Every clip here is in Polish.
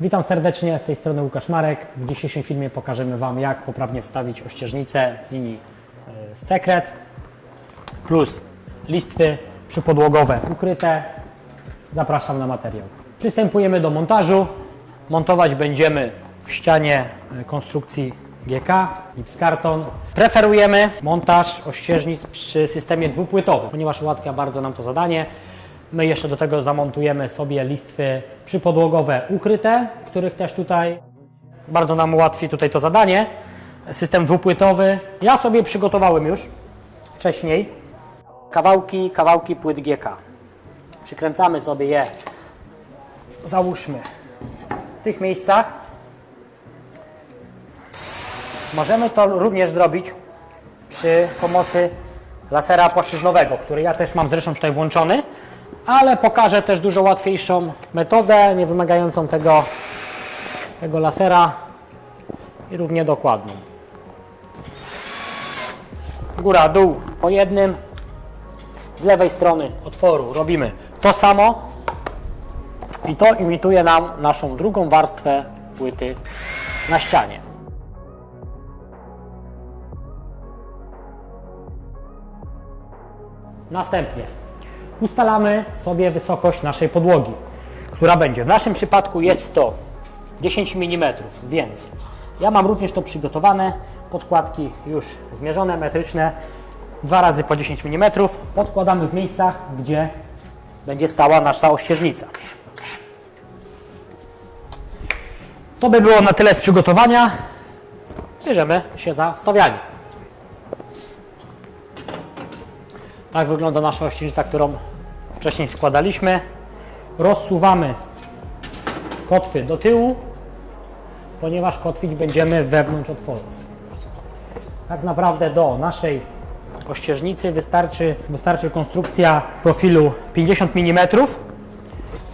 Witam serdecznie, z tej strony Łukasz Marek. W dzisiejszym filmie pokażemy Wam, jak poprawnie wstawić ościeżnicę linii e, Sekret plus listwy przypodłogowe ukryte. Zapraszam na materiał. Przystępujemy do montażu. Montować będziemy w ścianie e, konstrukcji GK, gipskarton. Preferujemy montaż ościeżnic przy systemie dwupłytowym, ponieważ ułatwia bardzo nam to zadanie. My jeszcze do tego zamontujemy sobie listwy przypodłogowe ukryte, których też tutaj bardzo nam ułatwi tutaj to zadanie. System dwupłytowy. Ja sobie przygotowałem już wcześniej kawałki, kawałki płyt GK. Przykręcamy sobie je, załóżmy, w tych miejscach. Możemy to również zrobić przy pomocy lasera płaszczyznowego, który ja też mam zresztą tutaj włączony, ale pokażę też dużo łatwiejszą metodę, nie wymagającą tego, tego lasera i równie dokładną. Góra, dół po jednym. Z lewej strony otworu robimy to samo i to imituje nam naszą drugą warstwę płyty na ścianie. Następnie ustalamy sobie wysokość naszej podłogi, która będzie. W naszym przypadku jest to 10 mm, więc ja mam również to przygotowane. Podkładki już zmierzone, metryczne, dwa razy po 10 mm. Podkładamy w miejscach, gdzie będzie stała nasza ościeżnica. To by było na tyle z przygotowania. Bierzemy się za wstawianie. Tak wygląda nasza ościeżnica, którą wcześniej składaliśmy. Rozsuwamy kotwy do tyłu, ponieważ kotwić będziemy wewnątrz otworu. Tak naprawdę do naszej ościeżnicy wystarczy, wystarczy konstrukcja profilu 50 mm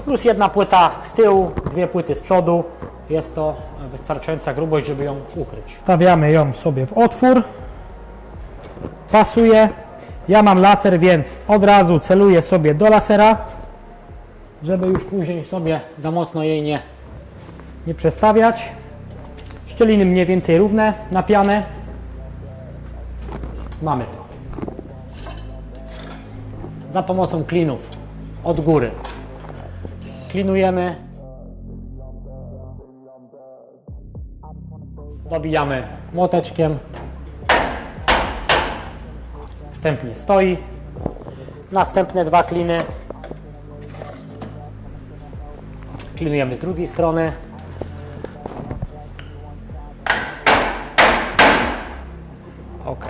plus jedna płyta z tyłu, dwie płyty z przodu. Jest to wystarczająca grubość, żeby ją ukryć. Stawiamy ją sobie w otwór. Pasuje. Ja mam laser, więc od razu celuję sobie do lasera, żeby już później sobie za mocno jej nie, nie przestawiać. Szczeliny mniej więcej równe na pianę. Mamy to. Za pomocą klinów od góry klinujemy. Dobijamy młoteczkiem. Wstępnie stoi. Następne dwa kliny. Klinujemy z drugiej strony. Ok.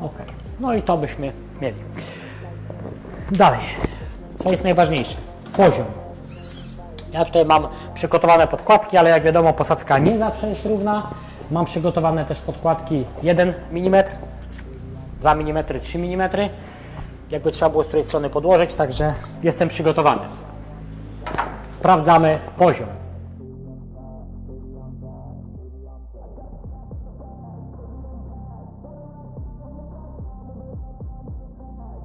Ok. No i to byśmy mieli. Dalej. Co jest najważniejsze? Poziom. Ja tutaj mam przygotowane podkładki, ale jak wiadomo posadzka nie zawsze jest równa. Mam przygotowane też podkładki 1 mm, 2 mm, 3 mm. Jakby trzeba było z której strony podłożyć, także jestem przygotowany. Sprawdzamy poziom.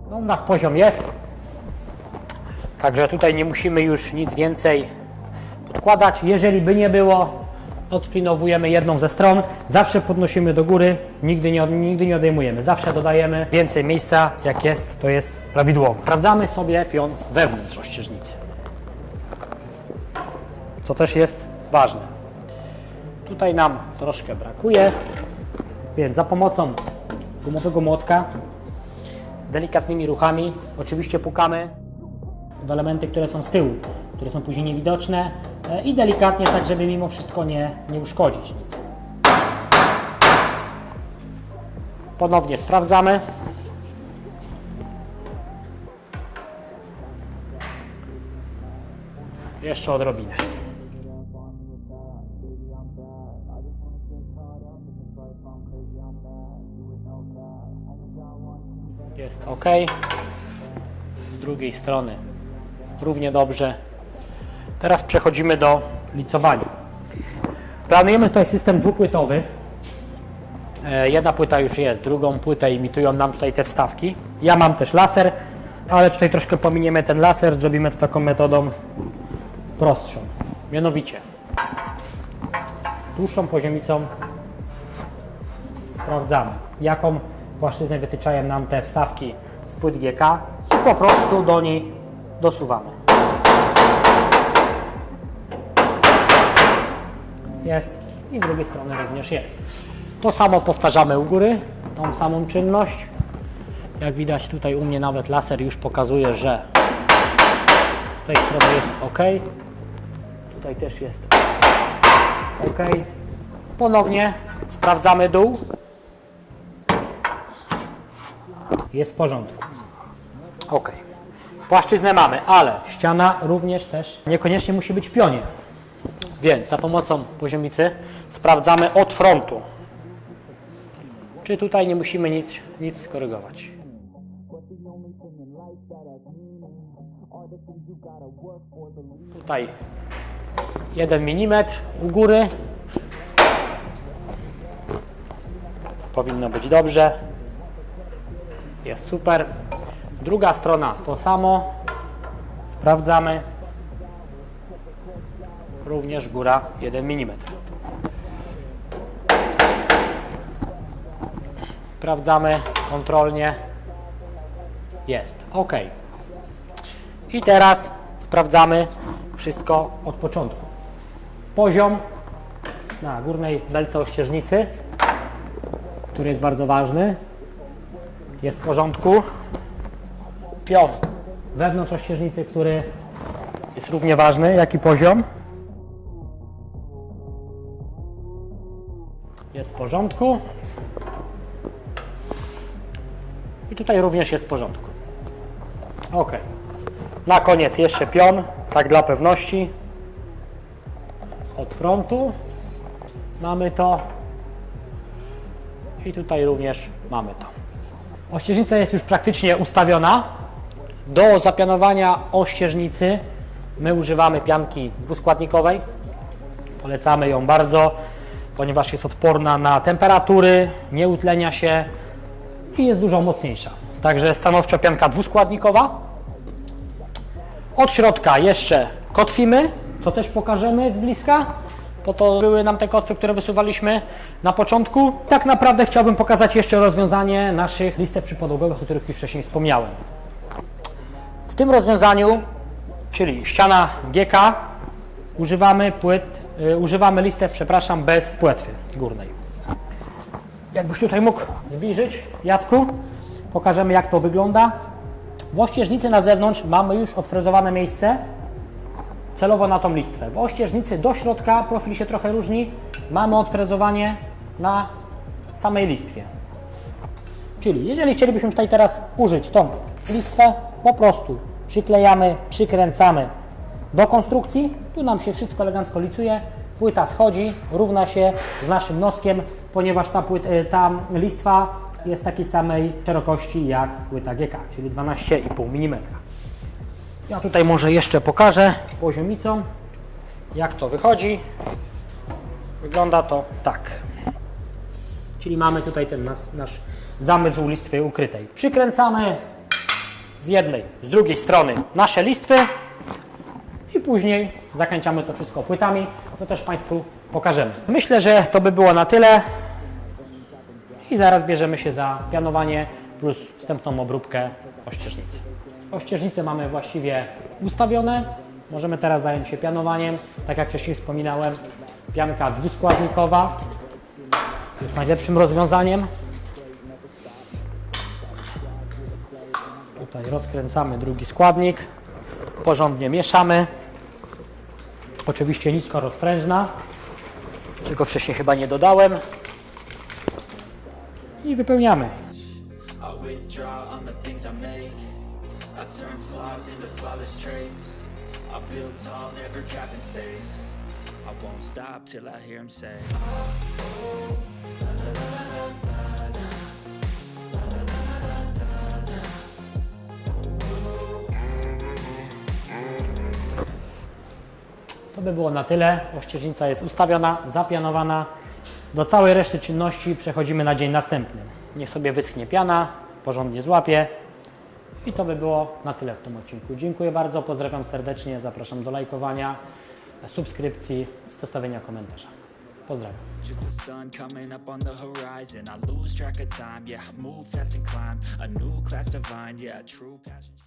No, u nas poziom jest. Także tutaj nie musimy już nic więcej podkładać. Jeżeli by nie było, odpinowujemy jedną ze stron. Zawsze podnosimy do góry, nigdy nie, nigdy nie odejmujemy. Zawsze dodajemy więcej miejsca, jak jest, to jest prawidłowo. Sprawdzamy sobie pion wewnątrz rozścieżnicy. Co też jest ważne. Tutaj nam troszkę brakuje, więc za pomocą gumowego młotka delikatnymi ruchami oczywiście pukamy w elementy, które są z tyłu, które są później niewidoczne e, i delikatnie, tak żeby mimo wszystko nie, nie uszkodzić nic. Ponownie sprawdzamy. Jeszcze odrobinę. Jest ok. Z drugiej strony równie dobrze. Teraz przechodzimy do licowania. Planujemy tutaj system dwupłytowy. E, Jedna płyta już jest, drugą płytę imitują nam tutaj te wstawki. Ja mam też laser, ale tutaj troszkę pominiemy ten laser, zrobimy to taką metodą prostszą. Mianowicie dłuższą poziomicą sprawdzamy, jaką płaszczyznę wytyczają nam te wstawki z płyt GK i po prostu do niej dosuwamy. Jest i z drugiej strony również jest. To samo powtarzamy u góry, tą samą czynność. Jak widać tutaj u mnie nawet laser już pokazuje, że z tej strony jest ok. Tutaj też jest ok. Ponownie sprawdzamy dół. Jest w porządku. Ok. Płaszczyznę mamy, ale ściana również też niekoniecznie musi być w pionie. Więc za pomocą poziomicy sprawdzamy od frontu. Czy tutaj nie musimy nic, nic skorygować. Tutaj 1 mm u góry. Powinno być dobrze. Jest super. Druga strona to samo. Sprawdzamy. Również góra 1 mm. Sprawdzamy kontrolnie. Jest. OK. I teraz sprawdzamy wszystko od początku. Poziom na górnej belce ościeżnicy, który jest bardzo ważny, jest w porządku. Pion wewnątrz ościeżnicy, który jest równie ważny, jak i poziom. Jest w porządku. I tutaj również jest w porządku. Ok. Na koniec jeszcze pion, tak dla pewności. Od frontu mamy to. I tutaj również mamy to. Ościeżnica jest już praktycznie ustawiona. Do zapianowania ościeżnicy my używamy pianki dwuskładnikowej. Polecamy ją bardzo, ponieważ jest odporna na temperatury, nie utlenia się i jest dużo mocniejsza. Także stanowczo pianka dwuskładnikowa. Od środka jeszcze kotwimy, co też pokażemy z bliska. Po to były nam te kotwy, które wysuwaliśmy na początku. Tak naprawdę chciałbym pokazać jeszcze rozwiązanie naszych listek przypodłogowych, o których już wcześniej wspomniałem. W tym rozwiązaniu, czyli ściana GK, używamy płyt, y, używamy listew, przepraszam, bez płetwy górnej. Jakbyś tutaj mógł zbliżyć, Jacku, pokażemy jak to wygląda. W ościeżnicy na zewnątrz mamy już odfrezowane miejsce celowo na tą listwę. W ościeżnicy do środka profil się trochę różni. Mamy odfrezowanie na samej listwie. Czyli jeżeli chcielibyśmy tutaj teraz użyć tą listwę, po prostu przyklejamy, przykręcamy do konstrukcji. Tu nam się wszystko elegancko licuje. Płyta schodzi, równa się z naszym noskiem, ponieważ ta, płyt, e, ta listwa jest takiej samej szerokości jak płyta GK, czyli 12,5 mm. Ja tutaj może jeszcze pokażę poziomicą, jak to wychodzi. Wygląda to tak. Czyli mamy tutaj ten nas, nasz zamysł listwy ukrytej. Przykręcamy z jednej, z drugiej strony nasze listwy i później zakręcamy to wszystko płytami, co też Państwu pokażemy. Myślę, że to by było na tyle i zaraz bierzemy się za pianowanie plus wstępną obróbkę ościeżnicy. Ościeżnice mamy właściwie ustawione. Możemy teraz zająć się pianowaniem. Tak jak wcześniej wspominałem, pianka dwuskładnikowa jest najlepszym rozwiązaniem. Tutaj rozkręcamy drugi składnik, porządnie mieszamy. Oczywiście nisko rozprężna, czego wcześniej chyba nie dodałem. I wypełniamy. I won't stop till I hear him say. To by było na tyle. Ościeżnica jest ustawiona, zapianowana. Do całej reszty czynności przechodzimy na dzień następny. Niech sobie wyschnie piana, porządnie złapie I to by było na tyle w tym odcinku. Dziękuję bardzo, pozdrawiam serdecznie, zapraszam do lajkowania, subskrypcji zostawienia komentarza. Pozdrawiam. Just the sun coming up on the horizon. I lose track of time, yeah. Move fast and climb a new class divine, yeah. True passion.